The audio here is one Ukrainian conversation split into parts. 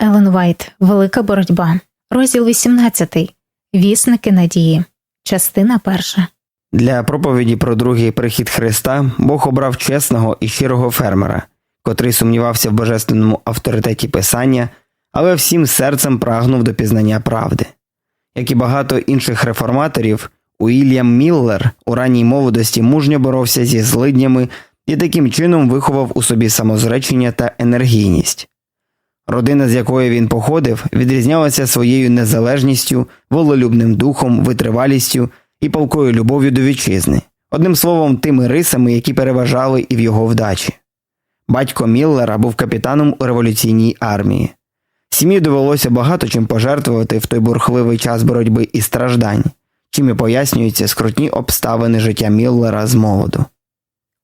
Елен Вайт Велика боротьба. Розділ 18. Вісники надії. Частина перша. Для проповіді про другий прихід Христа Бог обрав чесного і щирого фермера, котрий сумнівався в божественному авторитеті Писання, але всім серцем прагнув до пізнання правди. Як і багато інших реформаторів, Уільям Міллер у ранній молодості мужньо боровся зі злиднями і таким чином виховав у собі самозречення та енергійність. Родина, з якої він походив, відрізнялася своєю незалежністю, волелюбним духом, витривалістю і палкою любов'ю до вітчизни, одним словом, тими рисами, які переважали і в його вдачі. Батько Міллера був капітаном у революційній армії. Сім'ї довелося багато чим пожертвувати в той бурхливий час боротьби і страждань, чим і пояснюються скрутні обставини життя Міллера з молоду.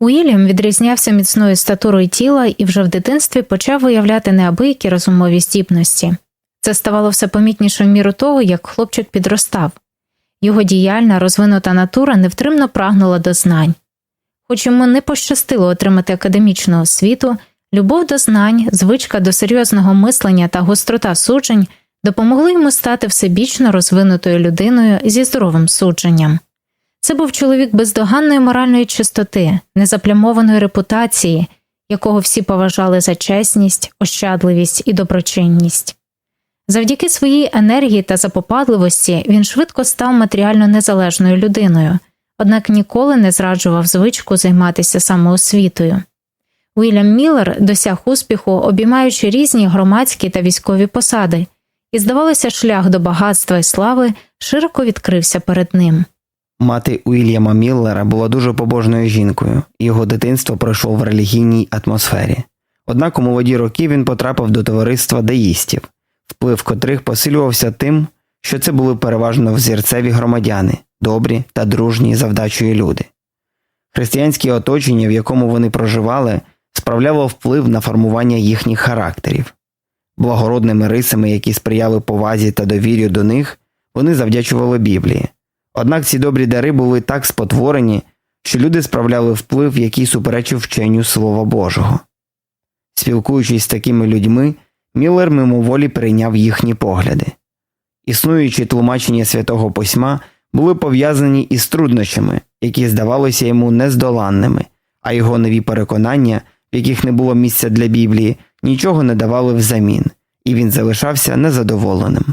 Уільям відрізнявся міцною статурою тіла і вже в дитинстві почав виявляти неабиякі розумові здібності. Це ставало все помітніше в міру того, як хлопчик підростав. Його діяльна, розвинута натура невтримно прагнула до знань. Хоч йому не пощастило отримати академічну освіту, любов до знань, звичка до серйозного мислення та гострота суджень допомогли йому стати всебічно розвинутою людиною зі здоровим судженням. Це був чоловік бездоганної моральної чистоти, незаплямованої репутації, якого всі поважали за чесність, ощадливість і доброчинність. Завдяки своїй енергії та запопадливості він швидко став матеріально незалежною людиною, однак ніколи не зраджував звичку займатися самоосвітою. Уільям Міллер досяг успіху, обіймаючи різні громадські та військові посади, і, здавалося, шлях до багатства і слави широко відкрився перед ним. Мати Уільяма Міллера була дуже побожною жінкою, і його дитинство пройшло в релігійній атмосфері. Однак у молоді роки він потрапив до товариства деїстів, вплив котрих посилювався тим, що це були переважно взірцеві громадяни, добрі та дружні за вдачею люди. Християнське оточення, в якому вони проживали, справляло вплив на формування їхніх характерів. Благородними рисами, які сприяли повазі та довір'ю до них, вони завдячували Біблії. Однак ці добрі дари були так спотворені, що люди справляли вплив, який суперечив вченню Слова Божого. Спілкуючись з такими людьми, Міллер мимоволі прийняв їхні погляди. Існуючі тлумачення святого письма були пов'язані із труднощами, які здавалися йому нездоланними, а його нові переконання, в яких не було місця для Біблії, нічого не давали взамін, і він залишався незадоволеним.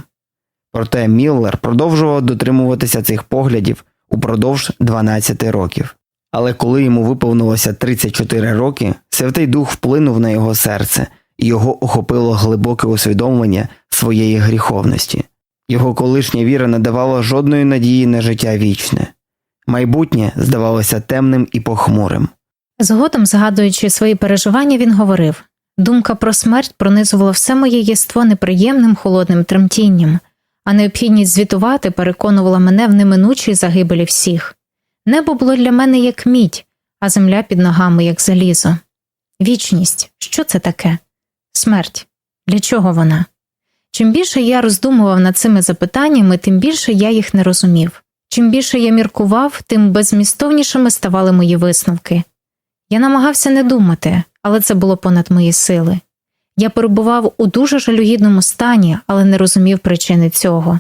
Проте Міллер продовжував дотримуватися цих поглядів упродовж 12 років. Але коли йому виповнилося 34 роки, Святий Дух вплинув на його серце, і його охопило глибоке усвідомлення своєї гріховності. Його колишня віра не давала жодної надії на життя вічне. Майбутнє здавалося темним і похмурим. Згодом, згадуючи свої переживання, він говорив думка про смерть пронизувала все моє єство неприємним холодним тремтінням, а необхідність звітувати переконувала мене в неминучій загибелі всіх. Небо було для мене як мідь, а земля під ногами як залізо. Вічність що це таке? Смерть. Для чого вона? Чим більше я роздумував над цими запитаннями, тим більше я їх не розумів. Чим більше я міркував, тим беззмістовнішими ставали мої висновки. Я намагався не думати, але це було понад мої сили. Я перебував у дуже жалюгідному стані, але не розумів причини цього.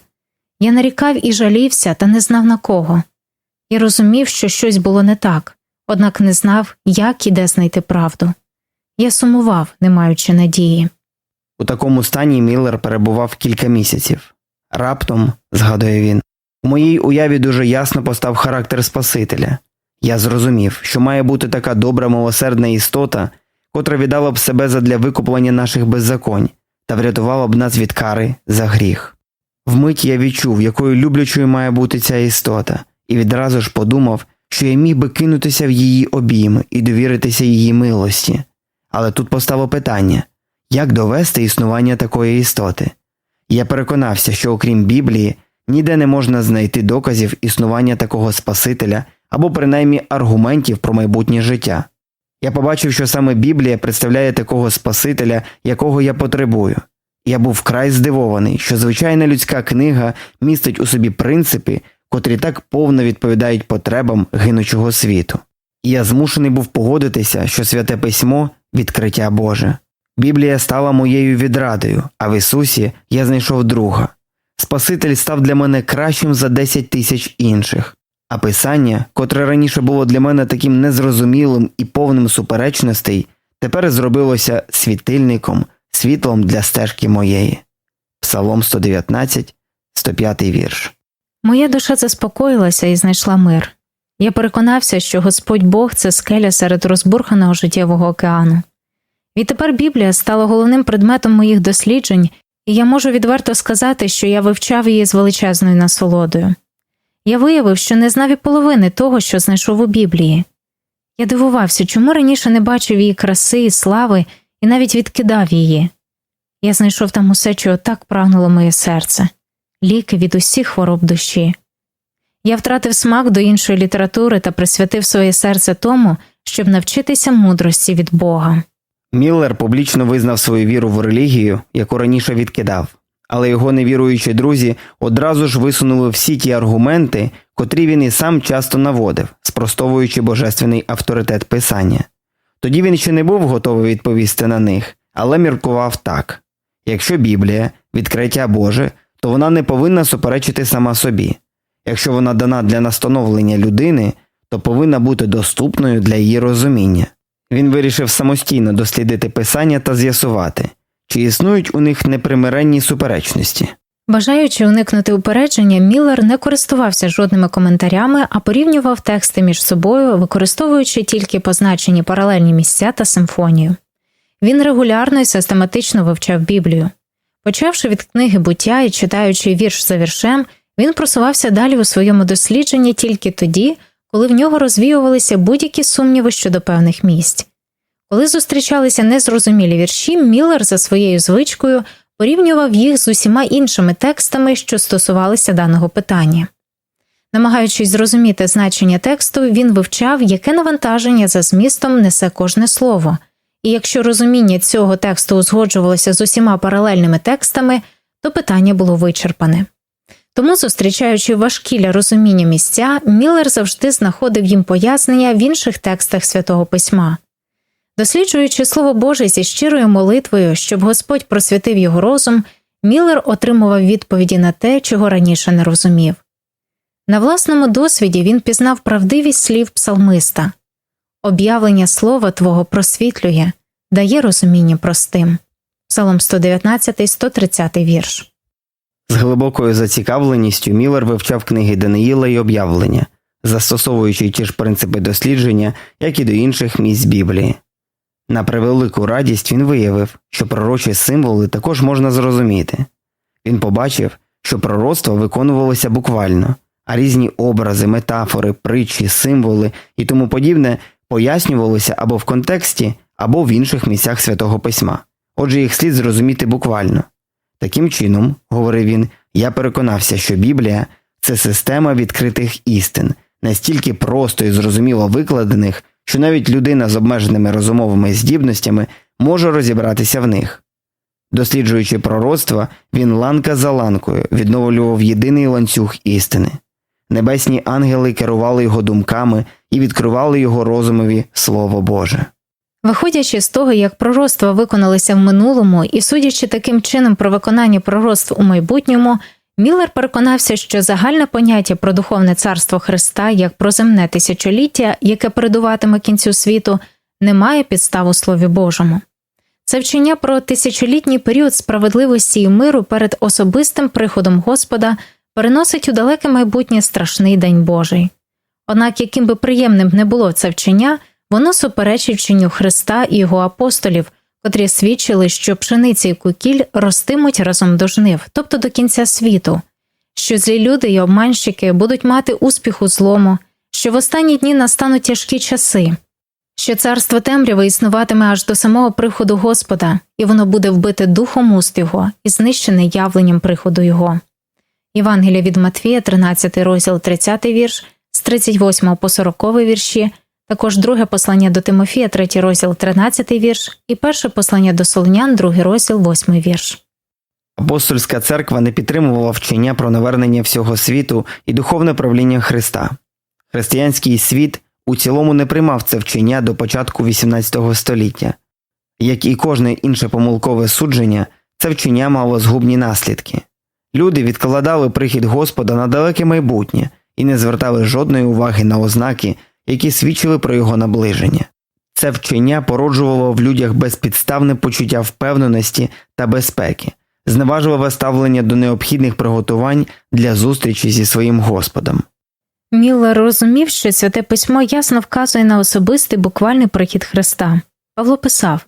Я нарікав і жалівся, та не знав на кого. Я розумів, що щось було не так, однак не знав, як і де знайти правду. Я сумував, не маючи надії. У такому стані Міллер перебував кілька місяців. Раптом, згадує він, у моїй уяві дуже ясно постав характер Спасителя. Я зрозумів, що має бути така добра милосердна істота, котра віддала б себе задля викуплення наших беззаконь та врятувала б нас від кари за гріх. Вмить я відчув, якою люблячою має бути ця істота, і відразу ж подумав, що я міг би кинутися в її обійми і довіритися її милості. Але тут постало питання як довести існування такої істоти? Я переконався, що окрім Біблії ніде не можна знайти доказів існування такого Спасителя або принаймні аргументів про майбутнє життя. Я побачив, що саме Біблія представляє такого Спасителя, якого я потребую. Я був вкрай здивований, що звичайна людська книга містить у собі принципи, котрі так повно відповідають потребам гинучого світу. І я змушений був погодитися, що святе письмо відкриття Боже. Біблія стала моєю відрадою, а в Ісусі я знайшов друга. Спаситель став для мене кращим за 10 тисяч інших. А писання, котре раніше було для мене таким незрозумілим і повним суперечностей, тепер зробилося світильником, світлом для стежки моєї. Псалом 119, 105 вірш. Моя душа заспокоїлася і знайшла мир. Я переконався, що Господь Бог це скеля серед розбурханого життєвого океану. Відтепер Біблія стала головним предметом моїх досліджень, і я можу відверто сказати, що я вивчав її з величезною насолодою. Я виявив, що не знав і половини того, що знайшов у Біблії. Я дивувався, чому раніше не бачив її краси і слави і навіть відкидав її. Я знайшов там усе, чого так прагнуло моє серце ліки від усіх хвороб душі. Я втратив смак до іншої літератури та присвятив своє серце тому, щоб навчитися мудрості від Бога. Міллер публічно визнав свою віру в релігію, яку раніше відкидав, але його невіруючі друзі одразу ж висунули всі ті аргументи, котрі він і сам часто наводив, спростовуючи божественний авторитет писання. Тоді він ще не був готовий відповісти на них, але міркував так якщо Біблія відкриття Боже, то вона не повинна суперечити сама собі. Якщо вона дана для настановлення людини, то повинна бути доступною для її розуміння. Він вирішив самостійно дослідити писання та з'ясувати, чи існують у них непримиренні суперечності. Бажаючи уникнути упередження, Міллер не користувався жодними коментарями, а порівнював тексти між собою, використовуючи тільки позначені паралельні місця та симфонію. Він регулярно і систематично вивчав Біблію. Почавши від книги буття і читаючи вірш за віршем, він просувався далі у своєму дослідженні тільки тоді, коли в нього розвіювалися будь-які сумніви щодо певних місць. Коли зустрічалися незрозумілі вірші, Міллер за своєю звичкою порівнював їх з усіма іншими текстами, що стосувалися даного питання. Намагаючись зрозуміти значення тексту, він вивчав, яке навантаження за змістом несе кожне слово, і якщо розуміння цього тексту узгоджувалося з усіма паралельними текстами, то питання було вичерпане. Тому, зустрічаючи важкі для розуміння місця, Міллер завжди знаходив їм пояснення в інших текстах святого письма. Досліджуючи Слово Боже зі щирою молитвою, щоб Господь просвятив його розум, Міллер отримував відповіді на те, чого раніше не розумів. На власному досвіді він пізнав правдивість слів псалмиста об'явлення слова Твого просвітлює, дає розуміння простим. Псалом 119, 130 вірш. З глибокою зацікавленістю Міллер вивчав книги Даниїла і об'явлення, застосовуючи ті ж принципи дослідження, як і до інших місць Біблії. На превелику радість він виявив, що пророчі символи також можна зрозуміти. Він побачив, що пророцтво виконувалося буквально, а різні образи, метафори, притчі, символи і тому подібне пояснювалися або в контексті, або в інших місцях святого письма. Отже, їх слід зрозуміти буквально. Таким чином, говорив він, я переконався, що Біблія це система відкритих істин, настільки просто і зрозуміло викладених, що навіть людина з обмеженими розумовими здібностями може розібратися в них. Досліджуючи пророцтва, він ланка за ланкою відновлював єдиний ланцюг істини. Небесні ангели керували його думками і відкривали його розумові Слово Боже. Виходячи з того, як пророцтва виконалися в минулому, і судячи таким чином про виконання пророцтв у майбутньому, Міллер переконався, що загальне поняття про духовне царство Христа як про земне тисячоліття, яке передуватиме кінцю світу, не має підстав у Слові Божому. Це вчення про тисячолітній період справедливості і миру перед особистим приходом Господа переносить у далеке майбутнє страшний день Божий. Однак, яким би приємним не було це вчення, воно суперечить вченню Христа і його апостолів, котрі свідчили, що пшениця і кукіль ростимуть разом до жнив, тобто до кінця світу, що злі люди й обманщики будуть мати успіх у злому, що в останні дні настануть тяжкі часи, що царство темряви існуватиме аж до самого приходу Господа, і воно буде вбите духом уст його і знищене явленням приходу його. Євангелія від Матфія, 13 розділ, 30 вірш, з 38 по 40 вірші, також друге послання до Тимофія, 3 розділ, 13 вірш, і перше послання до Солонян, 2 розділ, 8 вірш. Апостольська церква не підтримувала вчення про навернення всього світу і духовне правління Христа. Християнський світ у цілому не приймав це вчення до початку XVIII століття. Як і кожне інше помилкове судження, це вчення мало згубні наслідки. Люди відкладали прихід Господа на далеке майбутнє і не звертали жодної уваги на ознаки, які свідчили про його наближення. Це вчення породжувало в людях безпідставне почуття впевненості та безпеки, зневажливе ставлення до необхідних приготувань для зустрічі зі своїм Господом. Міллер розумів, що святе письмо ясно вказує на особистий буквальний прихід Христа. Павло писав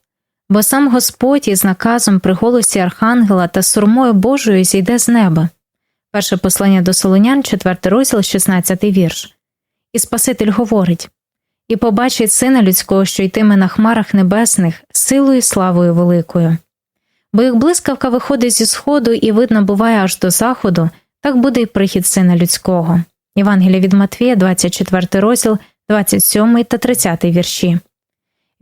бо сам Господь із наказом при голосі Архангела та сурмою Божою зійде з неба. Перше послання до Солонян, 4 розділ, 16 вірш. І Спаситель говорить І побачить сина людського, що йтиме на хмарах небесних, силою і славою великою. Бо як блискавка виходить зі сходу і видно буває аж до заходу, так буде й прихід сина людського. Євангелія від Матвія, 24 розділ, 27 та 30 вірші.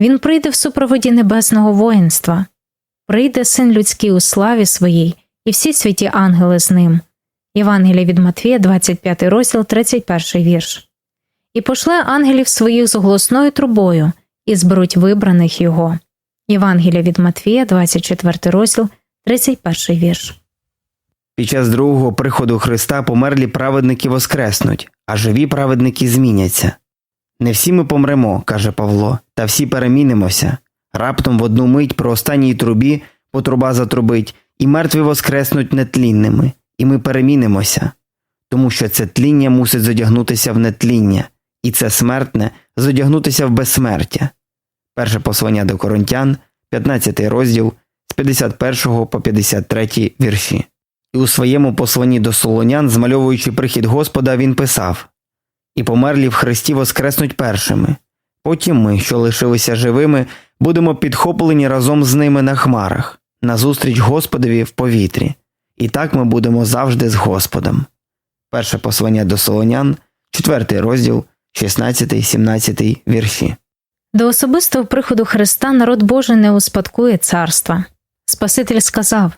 Він прийде в супроводі небесного воїнства, прийде син людський у славі своїй, і всі святі ангели з ним. Євангелія від Матвія, 25 розділ, 31 вірш. І пошле ангелів своїх з голосною трубою, і зберуть вибраних його. Євангелія від Матвія, 24 розділ, 31 вірш. Під час другого приходу Христа померлі праведники воскреснуть, а живі праведники зміняться. Не всі ми помремо, каже Павло, та всі перемінимося. Раптом в одну мить про останній трубі, бо труба затрубить, і мертві воскреснуть нетлінними, і ми перемінимося. Тому що це тління мусить зодягнутися в нетління, і це смертне зодягнутися в безсмертя. Перше послання до Коринтян, 15 розділ з 51 по 53 вірші. І у своєму посланні до Солонян, змальовуючи прихід Господа, він писав І померлі в Христі воскреснуть першими. Потім ми, що лишилися живими, будемо підхоплені разом з ними на хмарах, назустріч Господові в повітрі, і так ми будемо завжди з Господом. Перше послання до Солонян, 4 розділ, 16, 17 вірші. До особистого приходу Христа народ Божий не успадкує царства. Спаситель сказав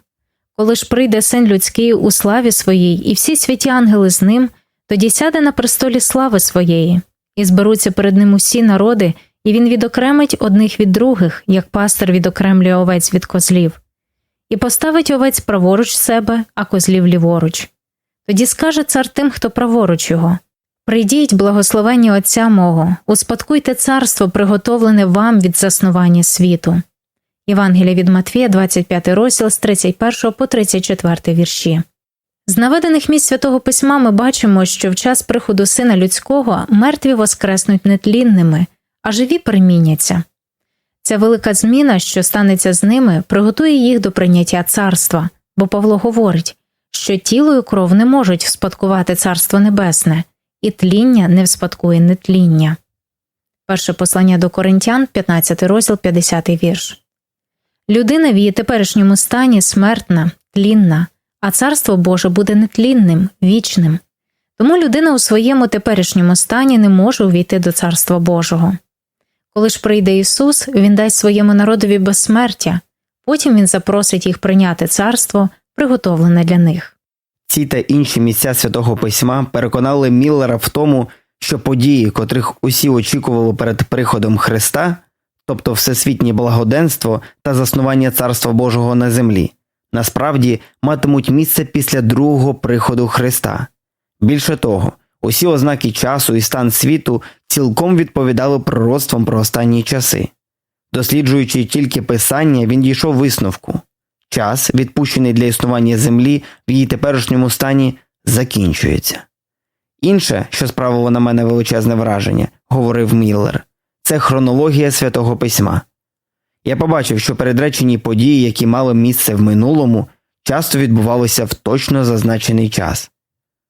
Коли ж прийде син людський у славі своїй, і всі святі ангели з ним, тоді сяде на престолі слави своєї, і зберуться перед ним усі народи, і він відокремить одних від других, як пастир відокремлює овець від козлів, і поставить овець праворуч себе, а козлів ліворуч. Тоді скаже цар тим, хто праворуч його. Прийдіть, благословенні Отця мого, успадкуйте царство, приготовлене вам від заснування світу. Євангелія від Матвія, 25 розділ з 31 по 34 вірші. З наведених місць святого письма ми бачимо, що в час приходу сина людського мертві воскреснуть нетлінними, а живі переміняться. Ця велика зміна, що станеться з ними, приготує їх до прийняття царства, бо Павло говорить, що тіло і кров не можуть вспадкувати царство небесне, і тління не вспадкує нетління. Перше послання до Коринтян, 15 розділ, 50 вірш. Людина в її теперішньому стані смертна, тлінна, а царство Боже буде нетлінним, вічним. Тому людина у своєму теперішньому стані не може увійти до Царства Божого. Коли ж прийде Ісус, Він дасть своєму народові безсмертя, потім Він запросить їх прийняти царство, приготовлене для них. Ці та інші місця святого письма переконали Міллера в тому, що події, котрих усі очікували перед приходом Христа, тобто всесвітнє благоденство та заснування Царства Божого на землі, насправді матимуть місце після другого приходу Христа. Більше того, усі ознаки часу і стан світу цілком відповідали пророцтвам про останні часи. Досліджуючи тільки писання, він дійшов висновку час, відпущений для існування землі в її теперішньому стані, закінчується. Інше, що справило на мене величезне враження, говорив Міллер, це хронологія святого письма. Я побачив, що передречені події, які мали місце в минулому, часто відбувалися в точно зазначений час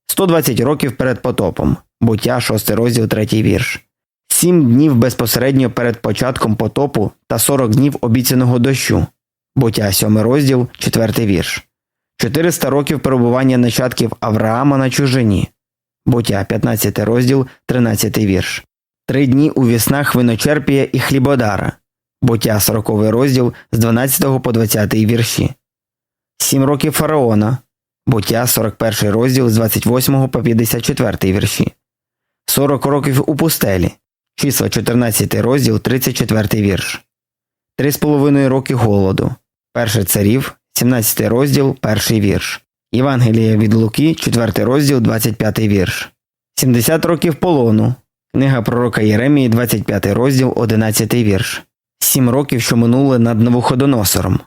120 років перед потопом, буття 6 розділ 3 вірш, 7 днів безпосередньо перед початком потопу та 40 днів обіцяного дощу, буття 7 розділ 4 вірш, 400 років перебування нащадків Авраама на чужині, буття 15 розділ 13 вірш, 3 дні у віснах виночерпія і хлібодара. Буття 40 розділ з 12 по 20 вірші. Сім років фараона. Буття 41 розділ з 28 по 54 вірші. 40 років у пустелі. Числа 14 розділ 34 вірш. три з половиною роки голоду. Перше царів, 17 розділ, перший вірш. Євангелія від Луки, 4 розділ, 25 вірш. 70 років полону. Книга пророка Єремії, 25 розділ, 11 вірш. Сім років, що минули над Навуходоносором.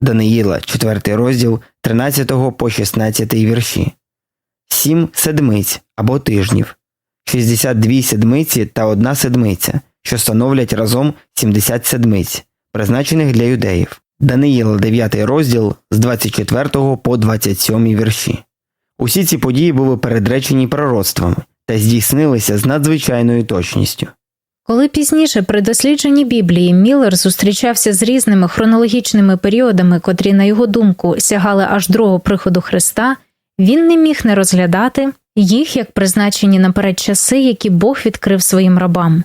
Даниїла, 4 розділ, 13 по 16 вірші. Сім седмиць або тижнів. 62 седмиці та одна седмиця, що становлять разом 70 седмиць, призначених для юдеїв. Даниїла 9 розділ з 24 по 27 вірші. Усі ці події були передречені пророцтвами та здійснилися з надзвичайною точністю. Коли пізніше при дослідженні Біблії Міллер зустрічався з різними хронологічними періодами, котрі, на його думку, сягали аж другого приходу Христа, він не міг не розглядати їх як призначені наперед часи, які Бог відкрив своїм рабам.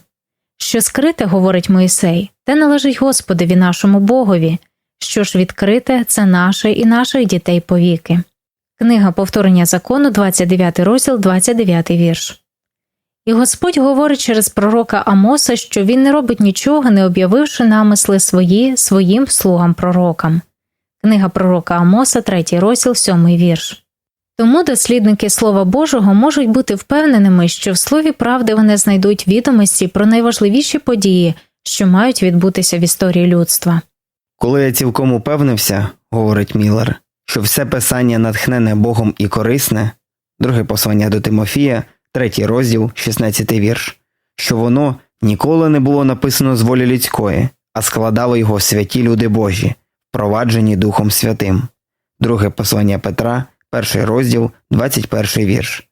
Що скрите, говорить Моїсей, те належить Господові нашому Богові, що ж відкрите це наше і наших дітей повіки. Книга повторення закону, 29 розділ, 29 вірш. І Господь говорить через пророка Амоса, що він не робить нічого, не об'явивши намисли свої своїм слугам пророкам. Книга пророка Амоса, 3 розділ, 7 вірш. Тому дослідники Слова Божого можуть бути впевненими, що в слові правди вони знайдуть відомості про найважливіші події, що мають відбутися в історії людства. Коли я цілком упевнився, говорить Міллер, що все писання натхнене Богом і корисне, друге послання до Тимофія, третій розділ, 16 вірш, що воно ніколи не було написано з волі людської, а складали його святі люди Божі, впроваджені Духом Святим. Друге послання Петра, перший розділ, 21 вірш,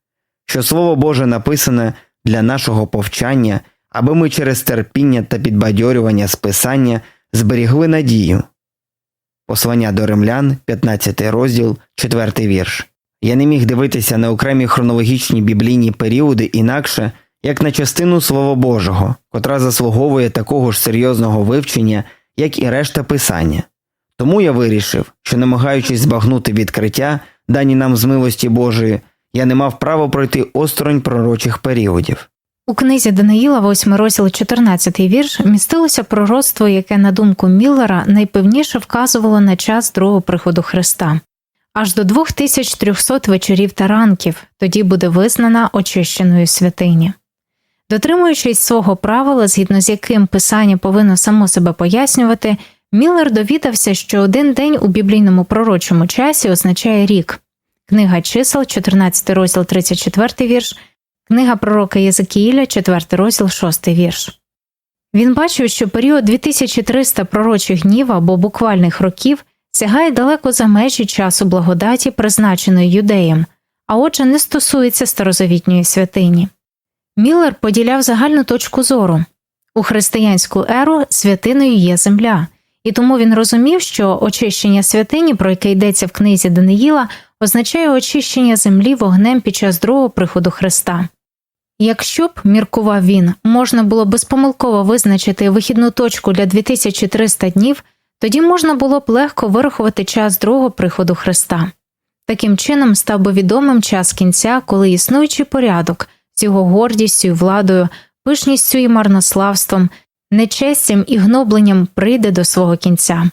що Слово Боже написане для нашого повчання, аби ми через терпіння та підбадьорювання з Писання зберігли надію. Послання до римлян, 15 розділ, 4 вірш. Я не міг дивитися на окремі хронологічні біблійні періоди інакше, як на частину Слова Божого, котра заслуговує такого ж серйозного вивчення, як і решта писання. Тому я вирішив, що, намагаючись збагнути відкриття, дані нам з милості Божої, я не мав права пройти осторонь пророчих періодів. У книзі Даниїла, 8 розділ 14 вірш, містилося пророцтво, яке, на думку Міллера, найпевніше вказувало на час другого приходу Христа. Аж до 2300 вечорів та ранків тоді буде визнана очищеною святині. Дотримуючись свого правила, згідно з яким писання повинно само себе пояснювати, Міллер довідався, що один день у біблійному пророчому часі означає рік. Книга чисел, 14 розділ 34 вірш, Книга пророка Єзекіїля, 4 розділ, 6 вірш. Він бачив, що період 2300 пророчих днів або буквальних років сягає далеко за межі часу благодаті, призначеної юдеям, а отже, не стосується старозавітньої святині. Міллер поділяв загальну точку зору у християнську еру святиною є земля, і тому він розумів, що очищення святині, про яке йдеться в книзі Даниїла, означає очищення землі вогнем під час другого приходу Христа. Якщо б, міркував він, можна було безпомилково визначити вихідну точку для 2300 днів, тоді можна було б легко вирахувати час другого приходу Христа. Таким чином став би відомим час кінця, коли існуючий порядок з його гордістю і владою, пишністю і марнославством, нечестям і гнобленням прийде до свого кінця.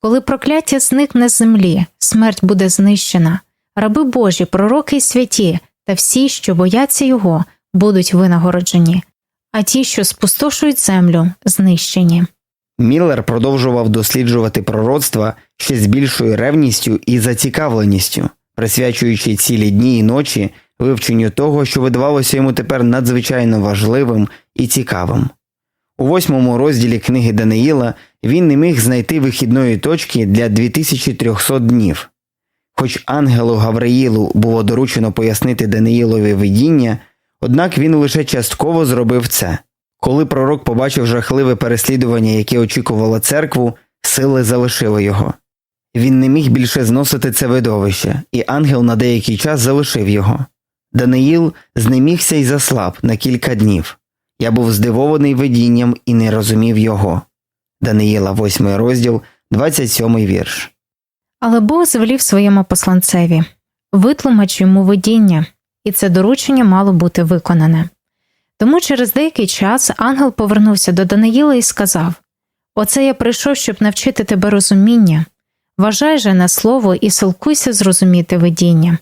Коли прокляття зникне з землі, смерть буде знищена, раби Божі, пророки й святі та всі, що бояться його, будуть винагороджені, а ті, що спустошують землю, знищені. Міллер продовжував досліджувати пророцтва ще з більшою ревністю і зацікавленістю, присвячуючи цілі дні і ночі вивченню того, що видавалося йому тепер надзвичайно важливим і цікавим. У восьмому розділі книги Даниїла він не міг знайти вихідної точки для 2300 днів. Хоч ангелу Гавриїлу було доручено пояснити Даниїлові видіння, однак він лише частково зробив це. Коли пророк побачив жахливе переслідування, яке очікувало церкву, сили залишили його. Він не міг більше зносити це видовище, і ангел на деякий час залишив його. Даниїл знемігся і заслаб на кілька днів. Я був здивований видінням і не розумів його. Даниїла, 8 розділ, 27 вірш. Але Бог звелів своєму посланцеві витлумач йому видіння, і це доручення мало бути виконане. Тому через деякий час ангел повернувся до Даниїла і сказав Оце я прийшов, щоб навчити тебе розуміння. Вважай же на слово і силкуйся зрозуміти видіння.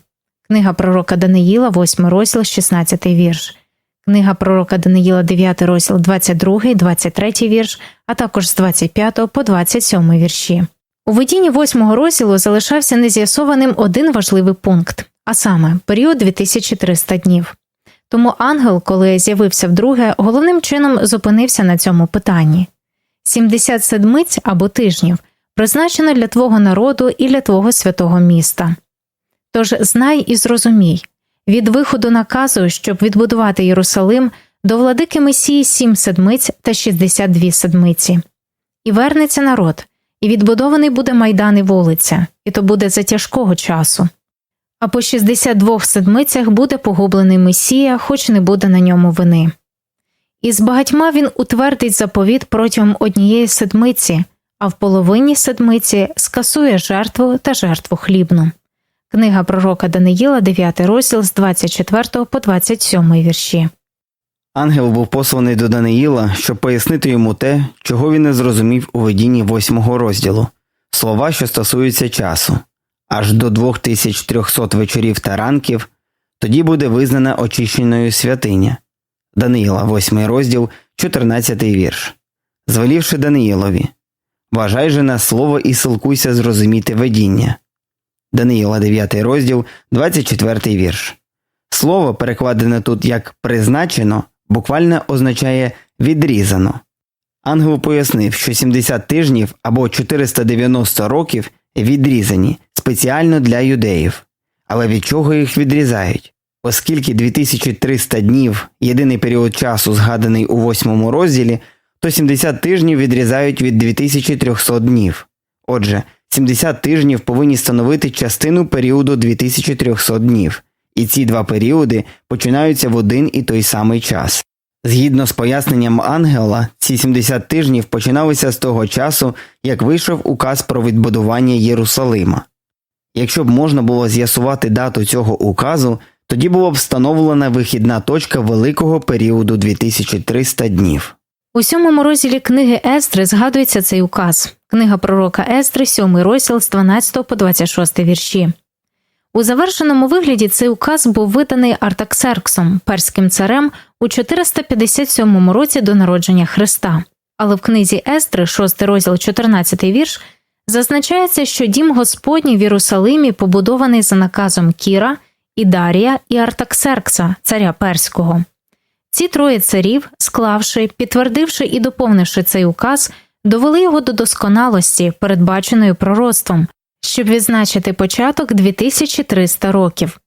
Книга пророка Даниїла, 8 розділ, 16 вірш. Книга пророка Даниїла, 9 розділ, 22, 23 вірш, а також з 25 по 27 вірші. У видінні 8 розділу залишався нез'ясованим один важливий пункт, а саме період 2300 днів. Тому ангел, коли з'явився вдруге, головним чином зупинився на цьому питанні. 70 седмиць або тижнів призначено для твого народу і для твого святого міста. Тож знай і зрозумій від виходу наказу, щоб відбудувати Єрусалим, до владики Месії сім седмиць та 62 седмиці. І вернеться народ, і відбудований буде майдан і вулиця, і то буде за тяжкого часу. А по 62 седмицях буде погублений Месія, хоч не буде на ньому вини. І з багатьма він утвердить заповіт протягом однієї седмиці, а в половині седмиці скасує жертву та жертву хлібну. Книга пророка Даниїла, 9 розділ з 24 по 27 вірші. Ангел був посланий до Даниїла, щоб пояснити йому те, чого він не зрозумів у видінні восьмого розділу слова, що стосуються часу, аж до 2300 вечорів та ранків, тоді буде визнана очищеною святиня. Даниїла, 8 розділ, 14 вірш. Звелівши Даниїлові Вважай же на слово і силкуйся зрозуміти видіння. Даниїла, 9 розділ, 24 вірш. Слово, перекладене тут як призначено, буквально означає відрізано. Ангел пояснив, що 70 тижнів або 490 років відрізані спеціально для юдеїв. Але від чого їх відрізають? Оскільки 2300 днів єдиний період часу, згаданий у 8 розділі, то 70 тижнів відрізають від 2300 днів. Отже, 70 тижнів повинні становити частину періоду 2300 днів, і ці два періоди починаються в один і той самий час. Згідно з поясненням ангела, ці 70 тижнів починалися з того часу, як вийшов указ про відбудування Єрусалима. Якщо б можна було з'ясувати дату цього указу, тоді була б встановлена вихідна точка великого періоду 2300 днів. У сьомому розділі книги Естри згадується цей указ. Книга пророка Естри, сьомий розділ з 12 по 26 вірші. У завершеному вигляді цей указ був виданий Артаксерксом, перським царем, у 457 році до народження Христа. Але в книзі Естри, 6 розділ, 14 вірш, зазначається, що дім Господній в Єрусалимі побудований за наказом Кіра, Ідарія і Артаксеркса, царя перського. Ці троє царів, склавши, підтвердивши і доповнивши цей указ, довели його до досконалості, передбаченої пророцтвом, щоб відзначити початок 2300 років.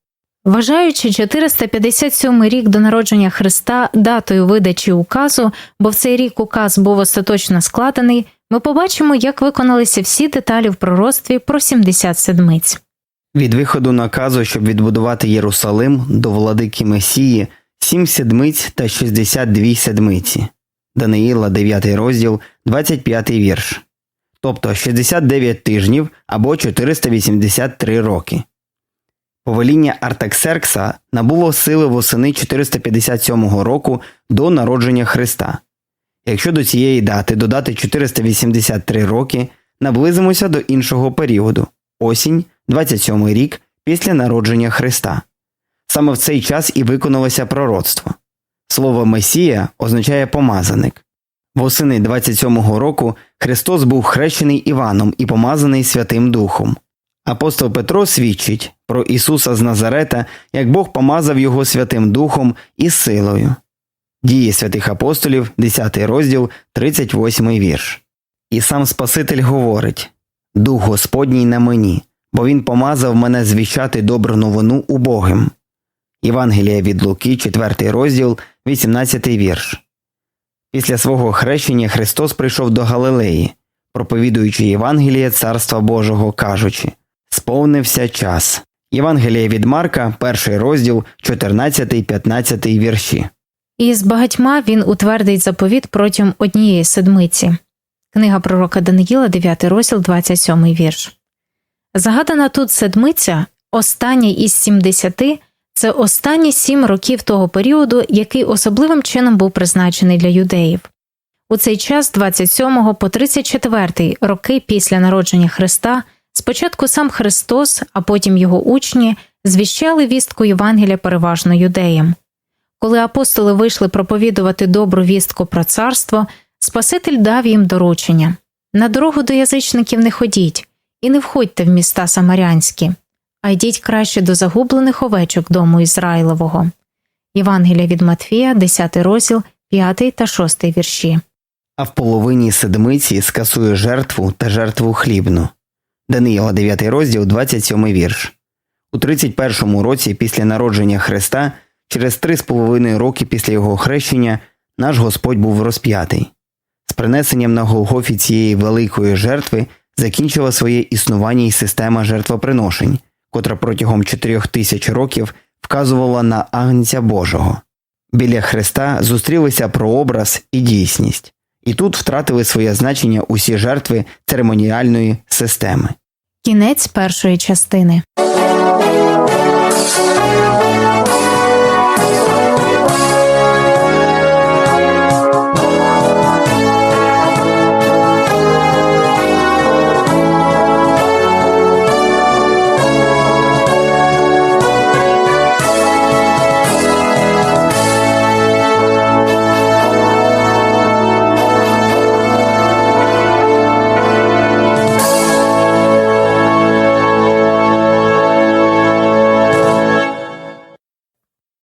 Вважаючи 457 рік до народження Христа датою видачі указу, бо в цей рік указ був остаточно складений, ми побачимо, як виконалися всі деталі в пророцтві про 70 седмиць. Від виходу наказу, щоб відбудувати Єрусалим до владики Месії, 7 седмиць та 62 седмиці. Даниїла, 9 розділ, 25 вірш. Тобто 69 тижнів або 483 роки. Повеління Артаксеркса набуло сили восени 457 року до народження Христа. Якщо до цієї дати додати 483 роки, наблизимося до іншого періоду осінь, 27 рік після народження Христа. Саме в цей час і виконалося пророцтво. Слово Месія означає помазаник. Восени 27-го року Христос був хрещений Іваном і помазаний Святим Духом. Апостол Петро свідчить про Ісуса з Назарета, як Бог помазав його Святим Духом і силою. Дії святих апостолів, 10 розділ, 38 вірш. І сам Спаситель говорить Дух Господній на мені, бо Він помазав мене звіщати добру новину убогим. Євангелія від Луки, 4 розділ, 18 вірш. Після свого хрещення Христос прийшов до Галилеї, проповідуючи Євангеліє Царства Божого, кажучи Сповнився час. Євангелія від Марка, перший розділ, 14, 15 вірші. І з багатьма він утвердить заповіт протягом однієї седмиці. Книга пророка Даниїла, 9 розділ, 27 вірш. Загадана тут седмиця, остання із 70, це останні сім років того періоду, який особливим чином був призначений для юдеїв. У цей час, з 27 по 34 роки після народження Христа, спочатку сам Христос, а потім його учні звіщали вістку Євангелія переважно юдеям. Коли апостоли вийшли проповідувати добру вістку про царство, Спаситель дав їм доручення на дорогу до язичників не ходіть і не входьте в міста самарянські, а йдіть краще до загублених овечок дому Ізраїлового. Євангелія від Матфія, 10 розділ, 5 та 6 вірші. а в половині седмиці скасує жертву та жертву хлібну. Даниїла 9 розділ, 27 вірш. У 31 році після народження Христа, через три з половиною роки після його хрещення, наш Господь був розп'ятий. З принесенням на Голгофі цієї великої жертви закінчила своє існування і система жертвоприношень, котра протягом чотирьох тисяч років вказувала на Агнця Божого. Біля Христа зустрілися прообраз і дійсність, і тут втратили своє значення усі жертви церемоніальної системи. Кінець першої частини.